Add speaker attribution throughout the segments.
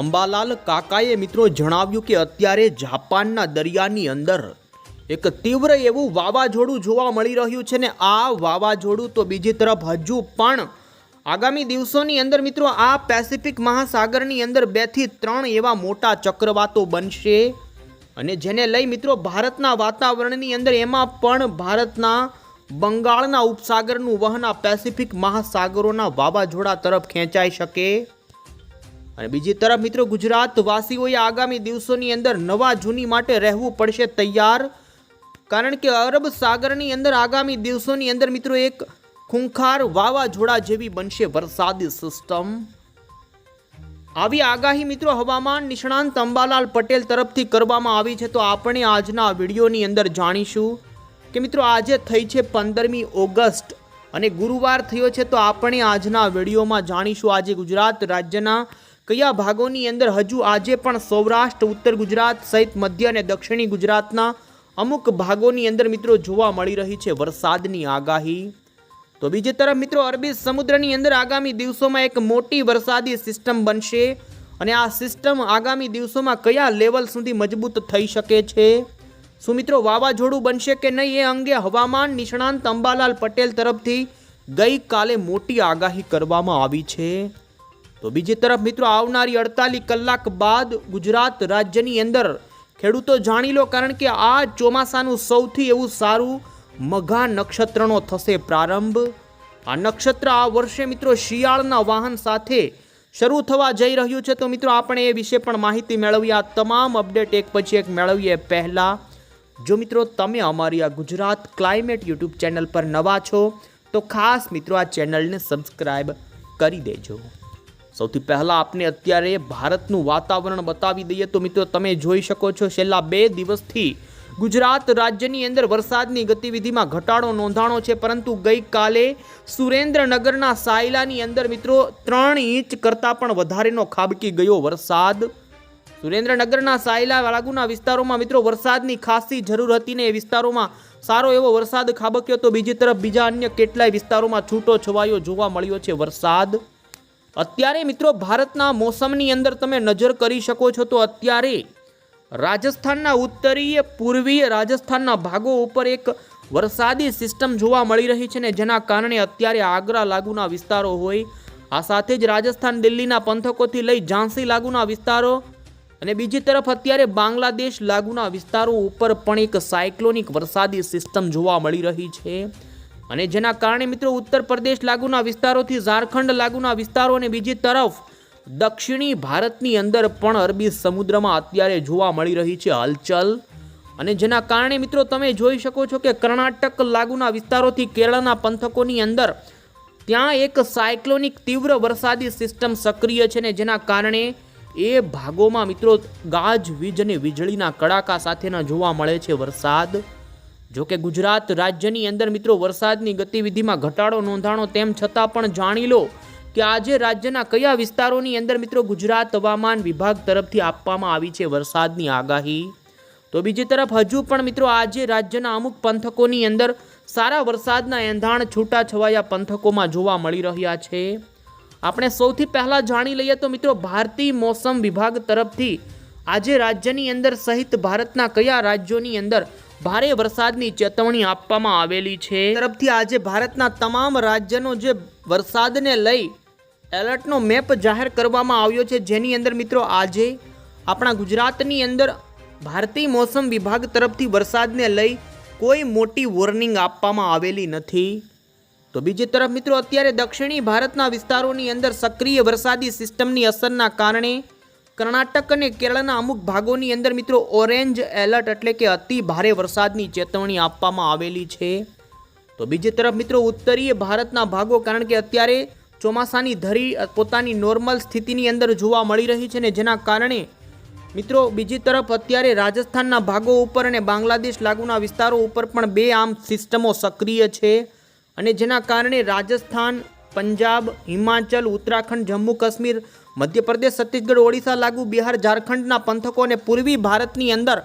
Speaker 1: અંબાલાલ કાકાએ મિત્રો જણાવ્યું કે અત્યારે જાપાનના દરિયાની અંદર એક તીવ્ર એવું વાવાઝોડું જોવા મળી રહ્યું છે ને આ વાવાઝોડું તો બીજી તરફ હજુ પણ આગામી દિવસોની અંદર મિત્રો આ પેસિફિક મહાસાગરની અંદર બેથી ત્રણ એવા મોટા ચક્રવાતો બનશે. અને જેને લઈ મિત્રો ભારતના વાતાવરણની અંદર એમાં પણ ભારતના બંગાળના ઉપસાગરનું વહન આ પેસિફિક મહાસાગરોના વાવાઝોડા તરફ ખેંચાઈ શકે. અને બીજી તરફ મિત્રો ગુજરાતવાસીઓએ આગામી દિવસોની અંદર નવા જૂની માટે રહેવું પડશે તૈયાર. કારણ કે અરબ સાગરની અંદર આગામી દિવસોની અંદર મિત્રો એક ખૂંખાર વાવાઝોડા જેવી બનશે વરસાદી સિસ્ટમ આવી આગાહી મિત્રો હવામાન નિષ્ણાંત અંબાલાલ પટેલ તરફથી કરવામાં આવી છે તો આપણે આજના વિડીયોની અંદર જાણીશું કે મિત્રો આજે થઈ છે પંદરમી ઓગસ્ટ અને ગુરુવાર થયો છે તો આપણે આજના વિડીયોમાં જાણીશું આજે ગુજરાત રાજ્યના કયા ભાગોની અંદર હજુ આજે પણ સૌરાષ્ટ્ર, ઉત્તર ગુજરાત સહિત મધ્ય અને દક્ષિણી ગુજરાતના અમુક ભાગોની અંદર મિત્રો જોવા મળી રહી છે વરસાદની આગાહી. તો બીજી તરફ મિત્રો અરબી સમુદ્રની અંદર આગામી દિવસોમાં એક મોટી વરસાદી સિસ્ટમ બનશે અને આ સિસ્ટમ આગામી દિવસોમાં કયા લેવલ સુધી મજબૂત થઈ શકે છે? શું મિત્રો વાવાઝોડું બનશે કે નહીં એ અંગે હવામાન નિષ્ણાંત અંબાલાલ પટેલ તરફથી ગઈકાલે મોટી આગાહી કરવામાં આવી છે. તો બીજી તરફ મિત્રો, આવનારી અડતાલીસ કલાક બાદ ગુજરાત રાજ્યની અંદર ખેડૂતો જાણી લો, કારણ કે આ ચોમાસાનું સૌથી એવું સારું મઘા નક્ષત્રનો થશે પ્રારંભ. આ નક્ષત્ર આ વર્ષે મિત્રો શિયાળના વાહન સાથે શરૂ થવા જઈ રહ્યું છે. તો મિત્રો, આપણે એ વિશે પણ માહિતી મેળવીએ. આ તમામ અપડેટ એક પછી એક મેળવીએ પહેલાં. જો મિત્રો, તમે અમારી આ ગુજરાત ક્લાઇમેટ યુટ્યુબ ચેનલ પર નવા છો, તો ખાસ મિત્રો આ ચેનલને સબસ્ક્રાઈબ કરી દેજો. સૌથી પહેલાં આપને અત્યારે ભારતનું વાતાવરણ બતાવી દઈએ તો મિત્રો તમે જોઈ શકો છો છેલ્લા બે દિવસથી ગુજરાત રાજ્યની અંદર વરસાદની ગતિવિધિમાં ઘટાડો નોંધાણો છે, પરંતુ ગઈકાલે સુરેન્દ્રનગરના સાયલાની અંદર મિત્રો ત્રણ ઇંચ કરતાં પણ વધારેનો ખાબકી ગયો વરસાદ. સુરેન્દ્રનગરના સાયલા લાગુના વિસ્તારોમાં મિત્રો વરસાદની ખાસી જરૂર હતી ને એ વિસ્તારોમાં સારો એવો વરસાદ ખાબક્યો તો બીજી તરફ બીજા અન્ય કેટલાય વિસ્તારોમાં છૂટો છવાયો જોવા મળ્યો છે વરસાદ. અત્યારે મિત્રો ભારતના મોસમની અંદર તમે નજર કરી શકો છો તો અત્યારે રાજસ્થાનના ઉત્તરીય, પૂર્વીય રાજસ્થાનના ભાગો ઉપર એક વરસાદી સિસ્ટમ જોવા મળી રહી છે ને જેના કારણે અત્યારે આગ્રા લાગુના વિસ્તારો હોય. આ સાથે જ રાજસ્થાન દિલ્હીના પંથકોથી લઈ ઝાંસી લાગુના વિસ્તારો અને બીજી તરફ અત્યારે બાંગ્લાદેશ લાગુના વિસ્તારો ઉપર પણ એક સાયક્લોનિક વરસાદી સિસ્ટમ જોવા મળી રહી છે. અને જેના કારણે મિત્રો ઉત્તર પ્રદેશ લાગુના વિસ્તારોથી ઝારખંડ લાગુના વિસ્તારો અને બીજી તરફ દક્ષિણી ભારતની અંદર પણ અરબી સમુદ્રમાં અત્યારે જોવા મળી રહી છે હલચલ. અને જેના કારણે મિત્રો તમે જોઈ શકો છો કે કર્ણાટક લાગુના વિસ્તારોથી કેરળના પંથકોની અંદર ત્યાં એક સાયક્લોનિક તીવ્ર વરસાદી સિસ્ટમ સક્રિય છે ને જેના કારણે એ ભાગોમાં મિત્રો ગાજવીજ અને વીજળીના કડાકા સાથેના જોવા મળે છે વરસાદ. જો કે ગુજરાત રાજ્યની અંદર મિત્રો વરસાદની ગતિવિધિમાં ઘટાડો નોંધાણો તેમ છતાં પણ જાણી લો કે આજે રાજ્યના કયા વિસ્તારોની અંદર મિત્રો ગુજરાત હવામાન વિભાગ તરફથી આપવામાં આવી છે વરસાદની આગાહી. તો બીજી તરફ હજુ પણ મિત્રો આજે રાજ્યના અમુક પંથકોની અંદર સારા વરસાદના એંધાણ છૂટા છવાયા પંથકોમાં જોવા મળી રહ્યા છે. આપણે સૌથી પહેલાં જાણી લઈએ તો મિત્રો ભારતીય મોસમ વિભાગ તરફથી આજે રાજ્યની અંદર સહિત ભારતના કયા રાજ્યોની અંદર ભારે વરસાદની ચેતવણી આપવામાં આવેલી છે. તરફથી આજે ભારતના તમામ રાજ્યનો જે વરસાદને લઈ એલર્ટનો મેપ જાહેર કરવામાં આવ્યો છે. જેની અંદર મિત્રો આજે આપણા ગુજરાતની અંદર ભારતીય મોસમ વિભાગ તરફથી વરસાદને લઈ કોઈ મોટી વોર્નિંગ આપવામાં આવેલી નથી. તો બીજી તરફ મિત્રો અત્યારે દક્ષિણી ભારતના વિસ્તારોની અંદર સક્રિય વરસાદી સિસ્ટમની અસરના કારણે કર્ણાટક અને કેરળના અમુક ભાગોની અંદર મિત્રો ઓરેન્જ એલર્ટ એટલે કે અતિ ભારે વરસાદની ચેતવણી આપવામાં આવેલી છે. તો બીજી તરફ મિત્રો ઉત્તરીય ભારતના ભાગો કારણ કે અત્યારે ચોમાસાની ધરી પોતાની નોર્મલ સ્થિતિની અંદર જોવા મળી રહી છે ને જેના કારણે મિત્રો બીજી તરફ અત્યારે રાજસ્થાનના ભાગો ઉપર અને બાંગ્લાદેશ લાગુના વિસ્તારો ઉપર પણ બે આમ સિસ્ટમો સક્રિય છે અને જેના કારણે રાજસ્થાન, પંજાબ, હિમાચલ, ઉત્તરાખંડ જમ્મુ કાશ્મીર મધ્યપ્રદેશ, છત્તીસગઢ, ઓડિશા લાગુ બિહાર, ઝારખંડના પંથકો અને પૂર્વી ભારતની અંદર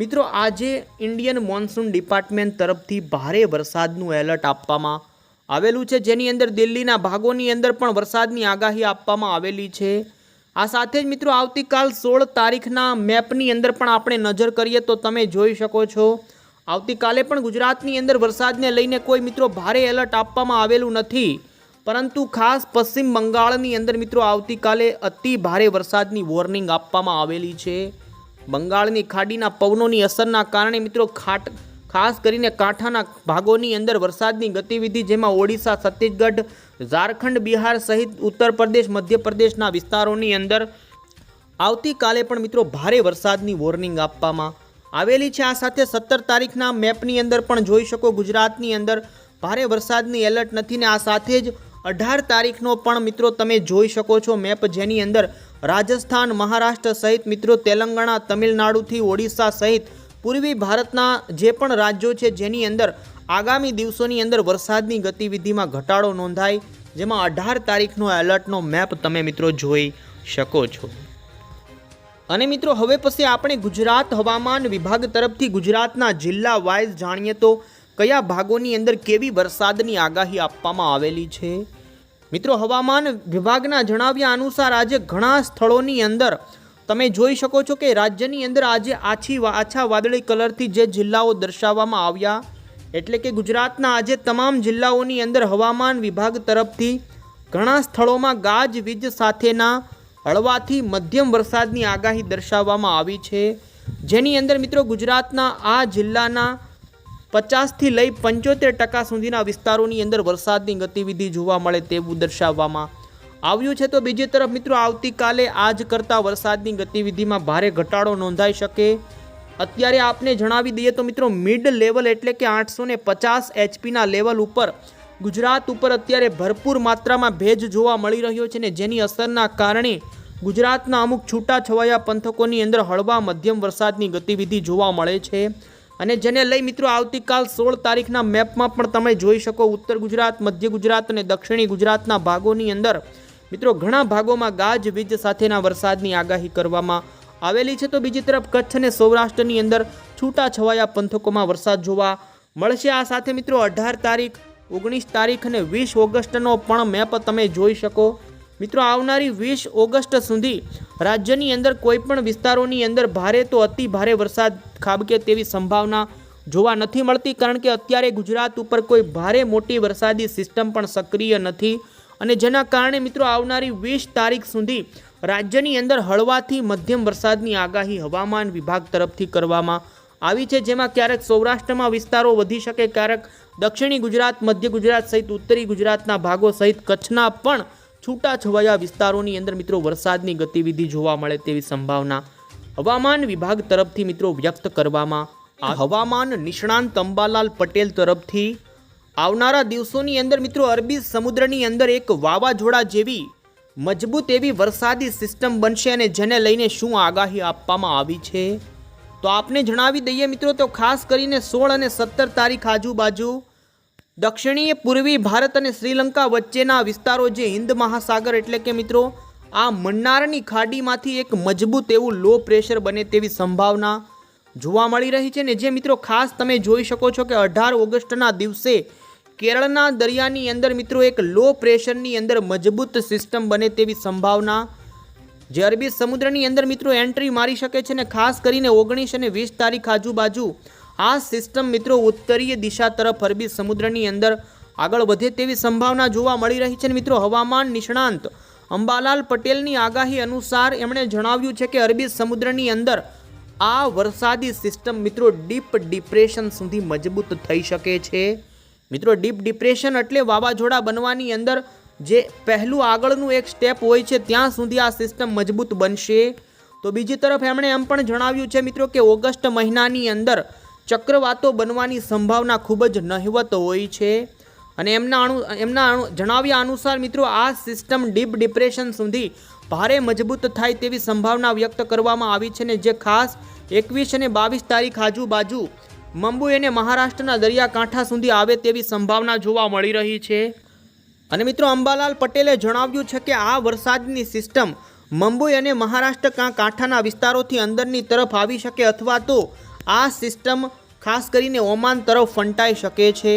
Speaker 1: મિત્રો આજે ઇન્ડિયન મોન્સૂન ડિપાર્ટમેન્ટ તરફથી ભારે વરસાદનું એલર્ટ આપવામાં આવેલું છે. જેની અંદર દિલ્હીના ભાગોની અંદર પણ વરસાદની આગાહી આપવામાં આવેલી છે. આ સાથે જ મિત્રો આવતીકાલ સોળ તારીખના મેપની અંદર પણ આપણે નજર કરીએ તો તમે જોઈ શકો છો. આવતીકાલે પણ ગુજરાતની અંદર વરસાદને લઈને કોઈ મિત્રો ભારે એલર્ટ આપવામાં આવેલું નથી. પરંતુ ખાસ પશ્ચિમ બંગાળની અંદર મિત્રો આવતીકાલે અતિ ભારે વરસાદની વોર્નિંગ આપવામાં આવેલી છે. બંગાળની ખાડીના પવનોની અસરના કારણે મિત્રો ખાટ, ખાસ કરીને કાંઠાના ભાગોની અંદર વરસાદની ગતિવિધિ જેમાં ઓડિશા, છત્તીસગઢ, ઝારખંડ, બિહાર સહિત ઉત્તર પ્રદેશ, મધ્યપ્રદેશના વિસ્તારોની અંદર આવતીકાલે પણ મિત્રો ભારે વરસાદની વોર્નિંગ આપવામાં આવેલી છે. આ સાથે સત્તર તારીખના મેપની અંદર પણ જોઈ શકો ગુજરાતની અંદર ભારે વરસાદની એલર્ટ નથી ને આ સાથે જ અઢાર તારીખનો પણ મિત્રો તમે જોઈ શકો છો મેપ જેની અંદર રાજસ્થાન, મહારાષ્ટ્ર સહિત મિત્રો તેલંગાણા, તમિલનાડુથી ઓડિશા સહિત પૂર્વી ભારતના જે પણ રાજ્યો છે જેની અંદર આગામી દિવસોની અંદર વરસાદની ગતિવિધિમાં ઘટાડો નોંધાય, જેમાં અઢાર તારીખનો એલર્ટનો મેપ તમે મિત્રો જોઈ શકો છો. અને મિત્રો હવે પછી આપણે ગુજરાત હવામાન વિભાગ તરફથી ગુજરાતના જિલ્લા વાઇઝ જાણીએ તો કયા ભાગોની અંદર કેવી વરસાદની આગાહી આપવામાં આવેલી છે? મિત્રો, હવામાન વિભાગના જણાવ્યા અનુસાર આજે ઘણા સ્થળોની અંદર તમે જોઈ શકો છો કે રાજ્યની અંદર આજે આછી આછા વાદળી કલરથી જે જિલ્લાઓ દર્શાવવામાં આવ્યા, એટલે કે ગુજરાતના આજે તમામ જિલ્લાઓની અંદર હવામાન વિભાગ તરફથી ઘણા સ્થળોમાં ગાજવીજ સાથેના હળવાથી મધ્યમ વરસાદની આગાહી દર્શાવવામાં આવી છે. જેની અંદર મિત્રો ગુજરાતના આ જિલ્લાના પચાસથી લઈ પંચોતેર ટકા સુધીના વિસ્તારોની અંદર વરસાદની ગતિવિધિ જોવા મળે તેવું દર્શાવવામાં આવ્યું છે. તો બીજી તરફ મિત્રો, આવતીકાલે આજ કરતાં વરસાદની ગતિવિધિમાં ભારે ઘટાડો નોંધાઈ શકે. અત્યારે આપને જણાવી દઈએ તો મિત્રો, મિડ લેવલ એટલે કે આઠસો ને પચાસ એચપીના લેવલ ઉપર ગુજરાત ઉપર અત્યારે ભરપૂર માત્રામાં ભેજ જોવા મળી રહ્યો છે ને જેની અસરના કારણે ગુજરાતના અમુક છૂટાછવાયા પંથકોની અંદર હળવા મધ્યમ વરસાદની ગતિવિધિ જોવા મળે છે. અને જેને લઈ મિત્રો આવતીકાલ સોળ તારીખના મેપમાં પણ તમે જોઈ શકો ઉત્તર ગુજરાત, મધ્ય ગુજરાત અને દક્ષિણી ગુજરાતના ભાગોની અંદર. મિત્રો, ઘણા ભાગોમાં ગાજવીજ સાથેના વરસાદની આગાહી કરવામાં આવેલી છે. તો બીજી તરફ કચ્છ અને સૌરાષ્ટ્રની અંદર છૂટાછવાયા પંથકોમાં વરસાદ જોવા મળશે. આ સાથે મિત્રો અઢાર તારીખ, ઓગણીસ તારીખ અને વીસ ઓગસ્ટનો પણ મેપ તમે જોઈ શકો. મિત્રો, આવનારી વીસ ઓગસ્ટ સુધી રાજ્યની અંદર કોઈપણ વિસ્તારોની અંદર ભારે તો અતિ ભારે વરસાદ ખાબકે તેવી સંભાવના જોવા નથી મળતી, કારણ કે અત્યારે ગુજરાત ઉપર કોઈ ભારે મોટી વરસાદી સિસ્ટમ પણ સક્રિય નથી. અને જેના કારણે મિત્રો, આવનારી વીસ તારીખ સુધી રાજ્યની અંદર હળવાથી મધ્યમ વરસાદની આગાહી હવામાન વિભાગ તરફથી કરવામાં આવી છે, જેમાં ક્યારેક સૌરાષ્ટ્રમાં વિસ્તારો વધી શકે, ક્યારેક દક્ષિણી ગુજરાત, મધ્ય ગુજરાત સહિત ઉત્તરી ગુજરાતના ભાગો સહિત કચ્છના પણ છૂટાછવાયા વિસ્તારોની અંદર મિત્રો વરસાદની ગતિવિધિ જોવા મળે તેવી સંભાવના હવામાન વિભાગ તરફથી મિત્રો વ્યક્ત કરવામાં આ હવામાન નિષ્ણાંત અંબાલાલ પટેલ તરફથી આવનારા દિવસોની અંદર મિત્રો અરબી સમુદ્રની અંદર એક વાવાઝોડા જેવી મજબૂત એવી વરસાદી સિસ્ટમ બનશે અને જેને લઈને શું આગાહી આપવામાં આવી છે? તો આપને જણાવી દઈએ મિત્રો, તો ખાસ કરીને સોળ અને સત્તર તારીખ આજુબાજુ દક્ષિણીય પૂર્વી ભારત અને શ્રીલંકા વચ્ચેના વિસ્તારો જે હિન્દ મહાસાગર એટલે કે મિત્રો, આ મન્નારની ખાડીમાંથી એક મજબૂત એવું લો પ્રેશર બને તેવી સંભાવના જોવા મળી રહી છે ને જે મિત્રો ખાસ તમે જોઈ શકો છો કે અઢાર ઓગસ્ટના દિવસે કેરળના દરિયાની અંદર મિત્રો એક લો પ્રેશરની અંદર મજબૂત સિસ્ટમ બને તેવી સંભાવના જે અરબી સમુદ્રની અંદર મિત્રો એન્ટ્રી મારી શકે છે ને ખાસ કરીને ઓગણીસ અને વીસ તારીખ આજુબાજુ આ સિસ્ટમ મિત્રો ઉત્તરીય દિશા તરફ અરબી સમુદ્રની અંદર આગળ વધે તેવી સંભાવના જોવા મળી રહી છે મિત્રો હવામાન નિષ્ણાંત અંબાલાલ પટેલની આગાહી અનુસાર એમણે જણાવ્યું છે કે અરબી સમુદ્રની અંદર આ વરસાદી સિસ્ટમ મિત્રો ડીપ ડિપ્રેશન સુધી મજબૂત થઈ શકે છે. મિત્રો ડીપ ડિપ્રેશન એટલે વાવાઝોડા બનવાની અંદર જે પહેલું આગળનું એક સ્ટેપ હોય છે ત્યાં સુધી આ સિસ્ટમ મજબૂત બનશે. તો બીજી તરફ એમણે એમ પણ જણાવ્યું છે મિત્રો કે ઓગસ્ટ મહિનાની અંદર ચક્રવાતો બનવાની સંભાવના ખૂબ જ નહિવત હોય છે. અને એમના અણુ, એમના જણાવ્યા અનુસાર મિત્રો, આ સિસ્ટમ ડીપ ડિપ્રેશન સુધી ભારે મજબૂત થાય તેવી સંભાવના વ્યક્ત કરવામાં આવી છે ને જે ખાસ એકવીસ અને બાવીસ તારીખ આજુબાજુ મુંબઈ અને મહારાષ્ટ્રના દરિયાકાંઠા સુધી આવે તેવી સંભાવના જોવા મળી રહી છે. અને મિત્રો, અંબાલાલ પટેલે જણાવ્યું છે કે આ વરસાદની સિસ્ટમ મુંબઈ અને મહારાષ્ટ્ર કાંઠાના વિસ્તારોથી અંદરની તરફ આવી શકે અથવા તો આ સિસ્ટમ ખાસ કરીને ઓમાન તરફ ફંટાઈ શકે છે.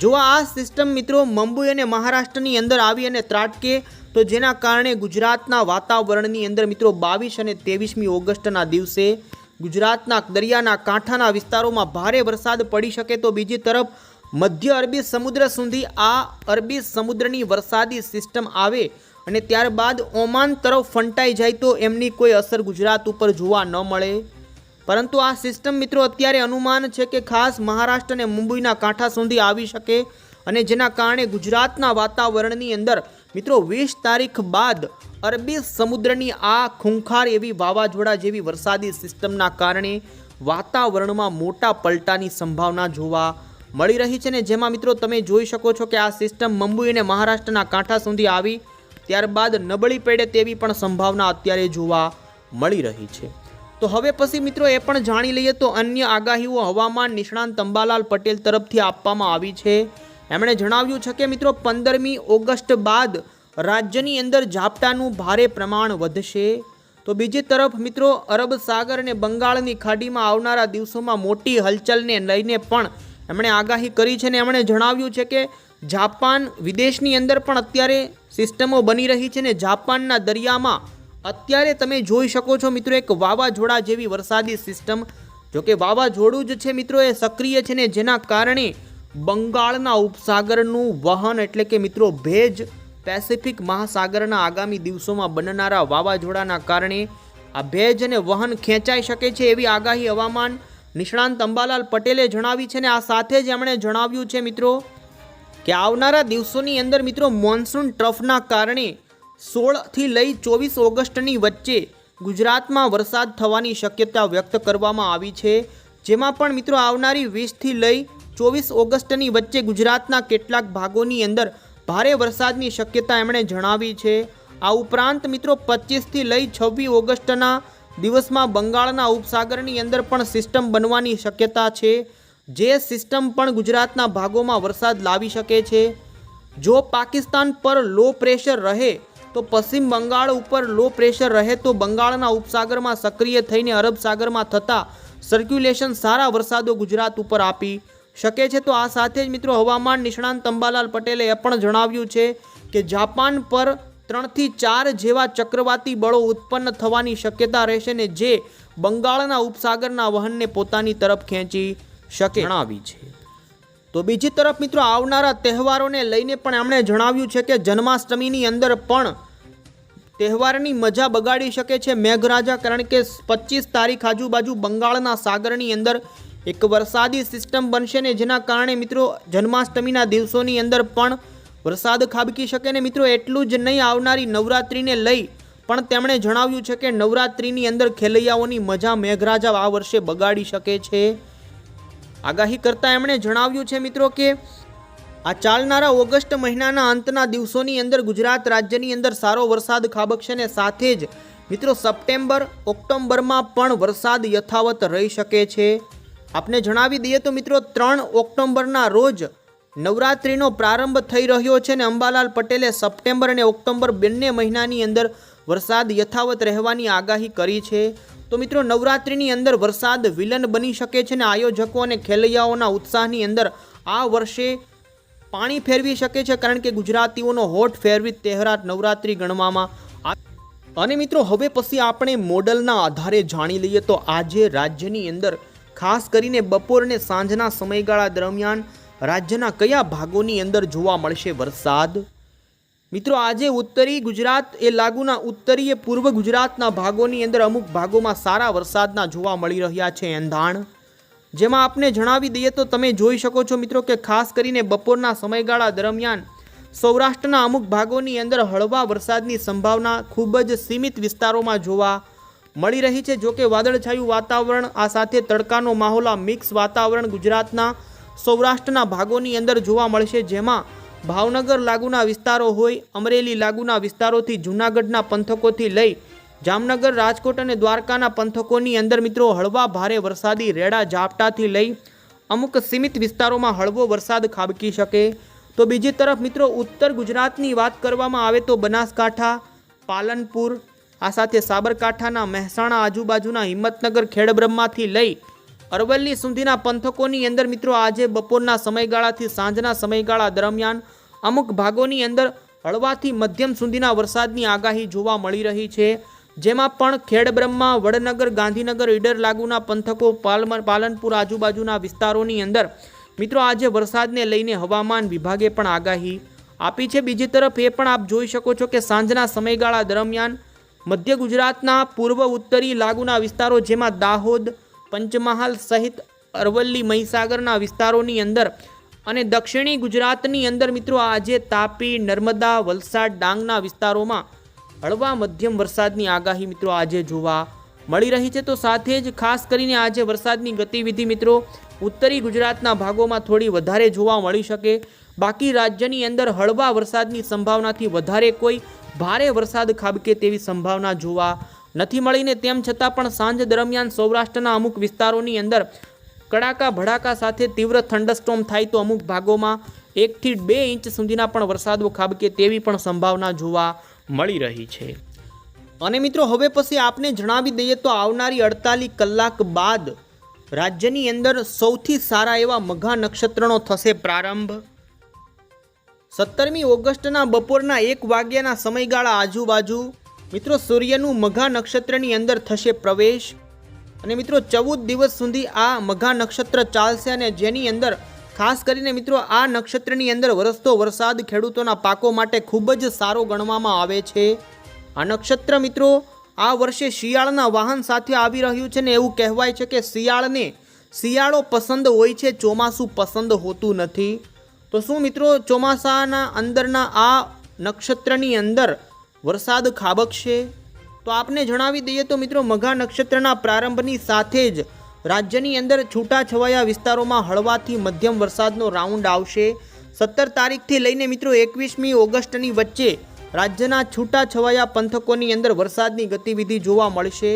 Speaker 1: જો આ સિસ્ટમ મિત્રો મુંબઈ અને મહારાષ્ટ્રની અંદર આવી અને ત્રાટકે, તો જેના કારણે ગુજરાતના વાતાવરણની અંદર મિત્રો બાવીસ અને ત્રેવીસમી ઓગસ્ટના દિવસે ગુજરાતના દરિયાના કાંઠાના વિસ્તારોમાં ભારે વરસાદ પડી શકે તો બીજી તરફ મધ્ય અરબી સમુદ્ર સુધી આ અરબી સમુદ્રની વરસાદી સિસ્ટમ આવે અને ત્યારબાદ ઓમાન તરફ ફંટાઈ જાય તો એમની કોઈ અસર ગુજરાત ઉપર જોવા ન મળે. પરંતુ આ સિસ્ટમ મિત્રો અત્યારે અનુમાન છે કે ખાસ મહારાષ્ટ્ર અને મુંબઈના કાંઠા સુધી આવી શકે અને જેના કારણે ગુજરાતના વાતાવરણની અંદર મિત્રો વીસ તારીખ બાદ અરબી સમુદ્રની આ ખૂંખાર એવી વાવાઝોડા જેવી વરસાદી સિસ્ટમના કારણે વાતાવરણમાં મોટા પલટાની સંભાવના જોવા મળી રહી છે ને જેમાં મિત્રો તમે જોઈ શકો છો કે આ સિસ્ટમ મુંબઈ અને મહારાષ્ટ્રના કાંઠા સુધી આવી, ત્યારબાદ નબળી પડે તેવી પણ સંભાવના અત્યારે જોવા મળી રહી છે. તો હવે પછી મિત્રો એ પણ જાણી લઈએ તો અન્ય આગાહીઓ હવામાન નિષ્ણાંત અંબાલાલ પટેલ તરફથી આપવામાં આવી છે. એમણે જણાવ્યું છે કે મિત્રો પંદરમી ઓગસ્ટ બાદ રાજ્યની અંદર ઝાપટાનું ભારે પ્રમાણ વધશે. તો બીજી તરફ મિત્રો અરબ સાગર અને બંગાળની ખાડીમાં આવનારા દિવસોમાં મોટી હલચલને લઈને પણ એમણે આગાહી કરી છે ને એમણે જણાવ્યું છે કે જાપાન વિદેશની અંદર પણ અત્યારે સિસ્ટમો બની રહી છે ને જાપાનના દરિયામાં અત્યારે તમે જોઈ શકો છો મિત્રો એક વાવાઝોડા જેવી વરસાદી સિસ્ટમ. જો કે વાવાઝોડું જ છે મિત્રો એ સક્રિય છે ને જેના કારણે બંગાળના ઉપસાગરનું વહન એટલે કે મિત્રો ભેજ પેસિફિક મહાસાગરના આગામી દિવસોમાં બનનારા વાવાઝોડાના કારણે આ ભેજ અને વહન ખેંચાઈ શકે છે એવી આગાહી હવામાન નિષ્ણાંત અંબાલાલ પટેલે જણાવી છે ને આ સાથે જ એમણે જણાવ્યું છે મિત્રો કે આવનારા દિવસોની અંદર મિત્રો મોન્સૂન ટ્રફના કારણે સોળથી લઈ ચોવીસ ઓગસ્ટની વચ્ચે ગુજરાતમાં વરસાદ થવાની શક્યતા વ્યક્ત કરવામાં આવી છે. જેમાં પણ મિત્રો આવનારી વીસથી લઈ ચોવીસ ઓગસ્ટની વચ્ચે ગુજરાતના કેટલાક ભાગોની અંદર ભારે વરસાદની શક્યતા એમણે જણાવી છે. આ ઉપરાંત મિત્રો પચીસથી લઈ છવ્વીસ ઓગસ્ટના દિવસમાં બંગાળના ઉપસાગરની અંદર પણ સિસ્ટમ બનવાની શક્યતા છે. જે સિસ્ટમ પણ ગુજરાતના ભાગોમાં વરસાદ લાવી શકે છે. જો પાકિસ્તાન પર લો પ્રેશર રહે તો પશ્ચિમ બંગાળ ઉપર લો પ્રેશર રહે તો બંગાળના ઉપસાગરમાં સક્રિય થઈને અરબ સાગરમાં થતા સર્ક્યુલેશન સારા વરસાદો ગુજરાત ઉપર આપી શકે છે. તો આ સાથે જ મિત્રો હવામાન નિષ્ણાંત અંબાલાલ પટેલે એ પણ જણાવ્યું છે કે જાપાન પર ત્રણથી ચાર જેવા ચક્રવાતી બળો ઉત્પન્ન થવાની શક્યતા રહેશે ને જે બંગાળના ઉપસાગરના વહનને પોતાની તરફ ખેંચી શકે. જણાવી છે. તો બીજી તરફ મિત્રો આવનારા તહેવારોને લઈને પણ એમણે જણાવ્યું છે કે જન્માષ્ટમીની અંદર પણ તહેવારની મજા બગાડી શકે છે મેઘરાજા, કારણ કે પચીસ તારીખ આજુબાજુ બંગાળના સાગરની અંદર એક વરસાદી સિસ્ટમ બનશે ને જેના કારણે મિત્રો જન્માષ્ટમીના દિવસોની અંદર પણ વરસાદ ખાબકી શકે ને મિત્રો એટલું જ નહીં, આવનારી નવરાત્રિને લઈ પણ તેમણે જણાવ્યું છે કે નવરાત્રિની અંદર ખેલૈયાઓની મજા મેઘરાજા આ વર્ષે બગાડી શકે છે. આગાહી કરતાં એમણે જણાવ્યું છે મિત્રો કે આ ચાલનારા ઓગસ્ટ મહિનાના અંતના દિવસોની અંદર ગુજરાત રાજ્યની અંદર સારો વરસાદ ખાબકશે ને સાથે જ મિત્રો સપ્ટેમ્બર ઓક્ટોબરમાં પણ વરસાદ યથાવત રહી શકે છે. આપને જણાવી દઈએ તો મિત્રો ત્રણ ઓક્ટોબરના રોજ નવરાત્રિનો પ્રારંભ થઈ રહ્યો છે ને અંબાલાલ પટેલે સપ્ટેમ્બર અને ઓક્ટોબર બંને મહિનાની અંદર વરસાદ યથાવત રહેવાની આગાહી કરી છે. તો મિત્રો નવરાત્રિની અંદર વરસાદ વિલન બની શકે છે અને આયોજકો અને ખેલૈયાઓના ઉત્સાહની અંદર આ વર્ષે પાણી ફેરવી શકે છે કારણ કે ગુજરાતીઓનો હોટ ફેરવી તહેવાર નવરાત્રિ ગણવામાં અને મિત્રો, હવે પછી આપણે મોડલના આધારે જાણી લઈએ તો આજે રાજ્યની અંદર ખાસ કરીને બપોર અને સાંજના સમયગાળા દરમિયાન રાજ્યના કયા ભાગોની અંદર જોવા મળશે વરસાદ? મિત્રો, આજે ઉત્તરી ગુજરાત એ લાગુના ઉત્તરીય પૂર્વ ગુજરાતના ભાગોની અંદર અમુક ભાગોમાં સારા વરસાદના જોવા મળી રહ્યા છે. એંધાણ જેમાં આપને જણાવી દઈએ તો તમે જોઈ શકો છો મિત્રો કે ખાસ કરીને બપોરના સમયગાળા દરમિયાન સૌરાષ્ટ્રના અમુક ભાગોની અંદર હળવા વરસાદની સંભાવના ખૂબ જ સીમિત વિસ્તારોમાં જોવા મળી રહી છે. જોકે વાદળછાયું વાતાવરણ, આ સાથે તડકાનો માહોલ, આ મિક્સ વાતાવરણ ગુજરાતના સૌરાષ્ટ્રના ભાગોની અંદર જોવા મળશે. જેમાં ભાવનગર લાગુના વિસ્તારો હોય, અમરેલી લાગુના વિસ્તારોથી જૂનાગઢના પંથકોથી લઈ જામનગર, રાજકોટ અને દ્વારકાના પંથકોની અંદર મિત્રો હળવા ભારે વરસાદી રેડા ઝાપટાથી લઈ અમુક સીમિત વિસ્તારોમાં હળવો વરસાદ ખાબકી શકે. તો બીજી તરફ મિત્રો ઉત્તર ગુજરાતની વાત કરવામાં આવે તો બનાસકાંઠા, પાલનપુર, આ સાથે સાબરકાંઠાના મહેસાણા આજુબાજુના હિંમતનગર, ખેડબ્રહ્માથી લઈ અરવલ્લી સુધીના પંથકોની અંદર મિત્રો આજે બપોરના સમયગાળાથી સાંજના સમયગાળા દરમિયાન અમુક ભાગોની અંદર હળવાથી મધ્યમ સુધીના વરસાદની આગાહી જોવા મળી રહી છે. જેમાં પણ ખેડબ્રહ્મા, વડનગર, ગાંધીનગર, ઈડર લાગુના પંથકો, પાલમ, પાલનપુર આજુબાજુના વિસ્તારોની અંદર. મિત્રો, આજે વરસાદને લઈને હવામાન વિભાગે પણ આગાહી આપી છે. બીજી તરફ એ પણ આપ જોઈ શકો છો કે સાંજના સમયગાળા દરમિયાન મધ્ય ગુજરાતના પૂર્વ, ઉત્તરી લાગુના વિસ્તારો જેમાં દાહોદ, પંચમહાલ સહિત અરવલ્લી, મહીસાગરના વિસ્તારોની અંદર અને દક્ષિણી ગુજરાતની અંદર મિત્રો, આજે તાપી, નર્મદા, વલસાડ, ડાંગના વિસ્તારોમાં હળવા મધ્યમ વરસાદની આગાહી મિત્રો આજે જોવા મળી રહી છે. તો સાથે જ ખાસ કરીને આજે વરસાદની ગતિવિધિ મિત્રો ઉત્તરી ગુજરાતના ભાગોમાં થોડી વધારે જોવા મળી શકે. બાકી રાજ્યની અંદર હળવા વરસાદની સંભાવનાથી વધારે કોઈ ભારે વરસાદ ખાબકે તેવી સંભાવના જોવા નથી મળીને, તેમ છતાં પણ સાંજ દરમિયાન સૌરાષ્ટ્રના અમુક વિસ્તારોની અંદર કડાકા ભડાકા સાથે તીવ્ર થંડરસ્ટોમ થાય તો અમુક ભાગોમાં એકથી બે ઇંચ સુધીના પણ વરસાદો ખાબકે તેવી પણ સંભાવના જોવા મળી રહી છે. અને મિત્રો, હવે પછી આપને જણાવી દઈએ તો આવનારી અડતાલીસ કલાક બાદ રાજ્યની અંદર સૌથી સારા એવા મઘા નક્ષત્રનો થશે પ્રારંભ. સત્તરમી ઓગસ્ટના બપોરના એક વાગ્યાના સમયગાળા આજુબાજુ, મિત્રો, સૂર્યનું મઘા નક્ષત્રની અંદર થશે પ્રવેશ. અને મિત્રો, ચૌદ દિવસ સુધી આ મઘા નક્ષત્ર ચાલશે અને જેની અંદર ખાસ કરીને મિત્રો, આ નક્ષત્રની અંદર વરસતો વરસાદ ખેડૂતોના પાકો માટે ખૂબ જ સારો ગણવામાં આવે છે. આ નક્ષત્ર મિત્રો, આ વર્ષે શિયાળના વાહન સાથે આવી રહ્યું છે ને એવું કહેવાય છે કે શિયાળને શિયાળો પસંદ હોય છે, ચોમાસું પસંદ હોતું નથી. તો શું મિત્રો, ચોમાસાના અંદરના આ નક્ષત્રની અંદર વરસાદ ખાબકશે? તો આપને જણાવી દઈએ તો મિત્રો, મઘા નક્ષત્રના પ્રારંભની સાથે જ રાજ્યની અંદર છૂટાછવાયા વિસ્તારોમાં હળવાથી મધ્યમ વરસાદનો રાઉન્ડ આવશે. સત્તર તારીખથી લઈને મિત્રો એકવીસમી ઓગસ્ટની વચ્ચે રાજ્યના છૂટાછવાયા પંથકોની અંદર વરસાદની ગતિવિધિ જોવા મળશે.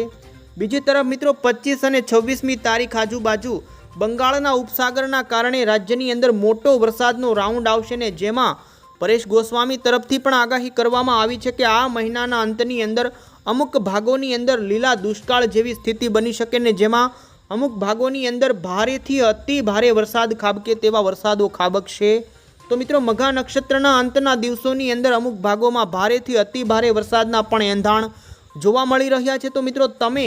Speaker 1: બીજી તરફ મિત્રો પચીસ અને છવ્વીસમી તારીખ આજુબાજુ બંગાળના ઉપસાગરના કારણે રાજ્યની અંદર મોટો વરસાદનો રાઉન્ડ આવશે ને જેમાં પરેશ ગોસ્વામી તરફથી પણ આગાહી કરવામાં આવી છે કે આ મહિનાના અંતની અંદર અમુક ભાગોની અંદર લીલા દુષ્કાળ જેવી સ્થિતિ બની શકે ને જેમાં અમુક ભાગોની અંદર ભારેથી અતિ ભારે વરસાદ ખાબકે તેવા વરસાદો ખાબકશે. તો મિત્રો, મઘા નક્ષત્રના અંતના દિવસોની અંદર અમુક ભાગોમાં ભારેથી અતિ ભારે વરસાદના પણ એંધાણ જોવા મળી રહ્યા છે. તો મિત્રો, તમે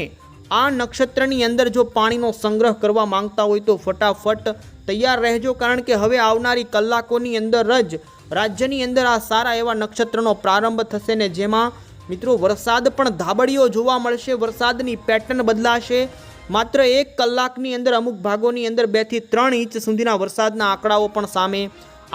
Speaker 1: આ નક્ષત્રની અંદર જો પાણીનો સંગ્રહ કરવા માંગતા હોય તો ફટાફટ તૈયાર રહેજો, કારણ કે હવે આવનારી કલાકોની અંદર જ રાજ્યની અંદર આ સારા એવા નક્ષત્રનો પ્રારંભ થશે ને જેમાં મિત્રો, વરસાદ પણ ધાબળીઓ જોવા મળશે, વરસાદની પેટર્ન બદલાશે. માત્ર એક કલાકની અંદર અમુક ભાગોની અંદર બેથી ત્રણ ઇંચ સુધીના વરસાદના આંકડાઓ પણ સામે